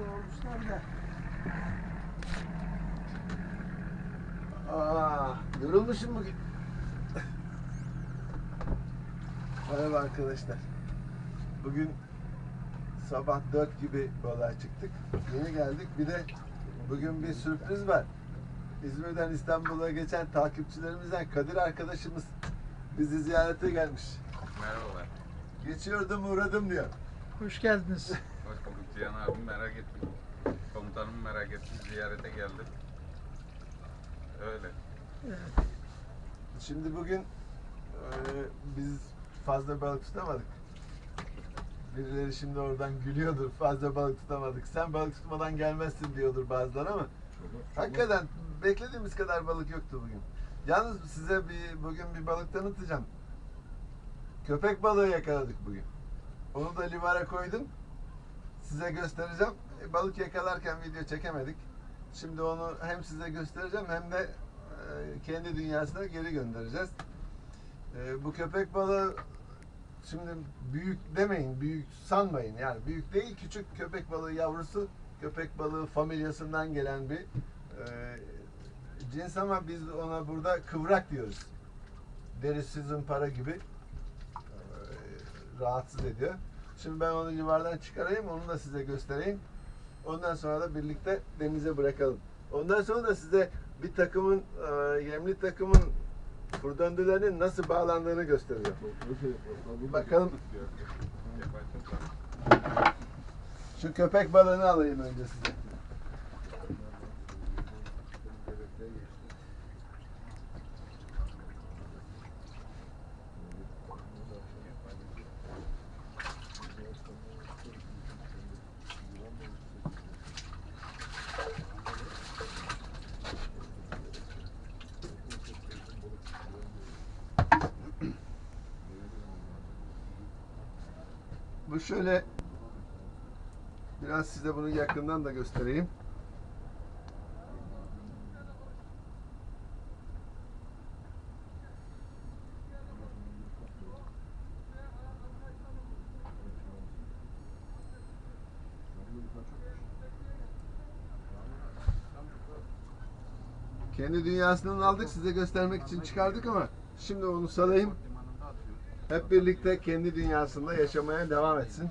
olmuşlar da. Aa, yorulmuşum bugün. Merhaba arkadaşlar. Bugün sabah 4 gibi balığa çıktık. Yeni geldik. Bir de bugün bir sürpriz var. İzmir'den İstanbul'a geçen takipçilerimizden Kadir arkadaşımız bizi ziyarete gelmiş. Merhabalar. Geçiyordum uğradım diyor. Hoş geldiniz. Cihan abim merak ettim. Komutanım merak ettim. Ziyarete geldim. Öyle. Şimdi bugün e, biz fazla balık tutamadık. Birileri şimdi oradan gülüyordur. Fazla balık tutamadık. Sen balık tutmadan gelmezsin diyordur bazıları ama hakikaten beklediğimiz kadar balık yoktu bugün. Yalnız size bir bugün bir balık tanıtacağım. Köpek balığı yakaladık bugün. Onu da livara koydum. Size göstereceğim. E, balık yakalarken video çekemedik. Şimdi onu hem size göstereceğim hem de e, kendi dünyasına geri göndereceğiz. E, bu köpek balığı şimdi büyük demeyin, büyük sanmayın. Yani büyük değil, küçük köpek balığı yavrusu. Köpek balığı familyasından gelen bir cins ama biz ona burada kıvrak diyoruz. Derisi zımpara gibi rahatsız ediyor. Şimdi ben onu livardan çıkarayım, onu da size göstereyim. Ondan sonra da birlikte denize bırakalım. Ondan sonra da size bir takımın, e, yemli takımın furdöndülerinin nasıl bağlandığını göstereceğim. Bakalım. Şu köpek balığını alayım önce size. Bu şöyle biraz size bunu yakından da göstereyim. Kendi dünyasından aldık size göstermek için çıkardık ama şimdi onu salayım. Hep birlikte kendi dünyasında yaşamaya devam etsin.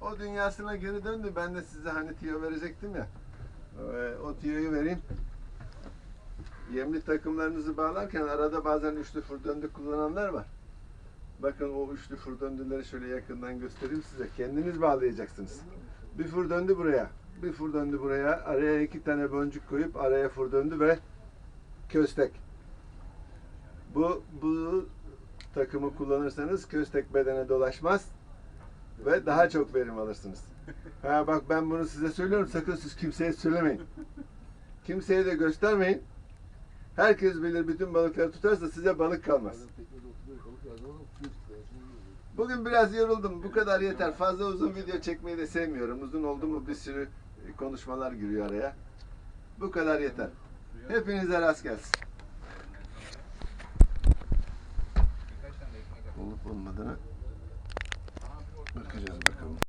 O dünyasına geri döndü. Ben de size hani tiyo verecektim ya. Ee, O tiyoyu vereyim. Yemli takımlarınızı bağlarken arada bazen üçlü furdöndü kullananlar var. Bakın o üçlü furdöndüleri şöyle yakından göstereyim size. Kendiniz bağlayacaksınız. Bir furdöndü buraya. Bir furdöndü buraya. Araya iki tane boncuk koyup araya furdöndü ve köstek. Bu, bu takımı kullanırsanız köstek bedene dolaşmaz ve daha çok verim alırsınız. Ha bak ben bunu size söylüyorum sakın siz kimseye söylemeyin. Kimseye de göstermeyin. Herkes bilir bütün balıkları tutarsa size balık kalmaz. Bugün biraz yoruldum. Bu kadar yeter. Fazla uzun video çekmeyi de sevmiyorum. Uzun oldu mu bir sürü konuşmalar giriyor araya. Bu kadar yeter. Hepinize rast gelsin. Olup olmadığını.